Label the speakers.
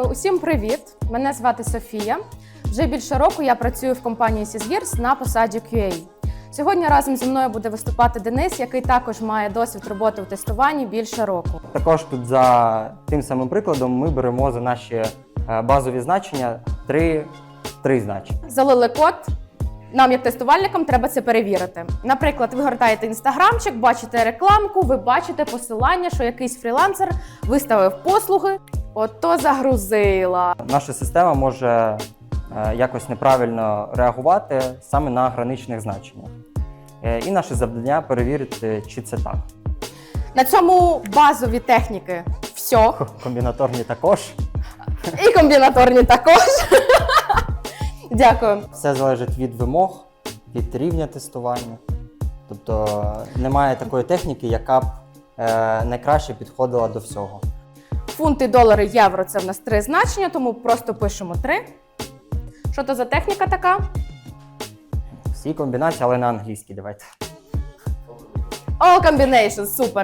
Speaker 1: Усім привіт! Мене звати Софія. Вже більше року я працюю в компанії Сізгірс на посаді QA. Сьогодні разом зі мною буде виступати Денис, який також має досвід роботи в тестуванні більше року.
Speaker 2: Також тут за тим самим прикладом ми беремо за наші е, базові значення три, три значення.
Speaker 1: Залили код. Нам, як тестувальникам, треба це перевірити. Наприклад, ви гортаєте інстаграмчик, бачите рекламку, ви бачите посилання, що якийсь фрілансер виставив послуги. Ото загрузила.
Speaker 2: Наша система може е, якось неправильно реагувати саме на граничних значеннях. Е, І наше завдання перевірити, чи це так.
Speaker 1: На цьому базові техніки все.
Speaker 2: Комбінаторні також.
Speaker 1: І комбінаторні також. Дякую.
Speaker 2: Все залежить від вимог, від рівня тестування. Тобто немає такої техніки, яка б е, найкраще підходила до всього.
Speaker 1: Фунти, долари, євро це в нас три значення, тому просто пишемо три. Що то за техніка така?
Speaker 2: Всі комбінації, але на англійській давайте.
Speaker 1: All combinations, супер.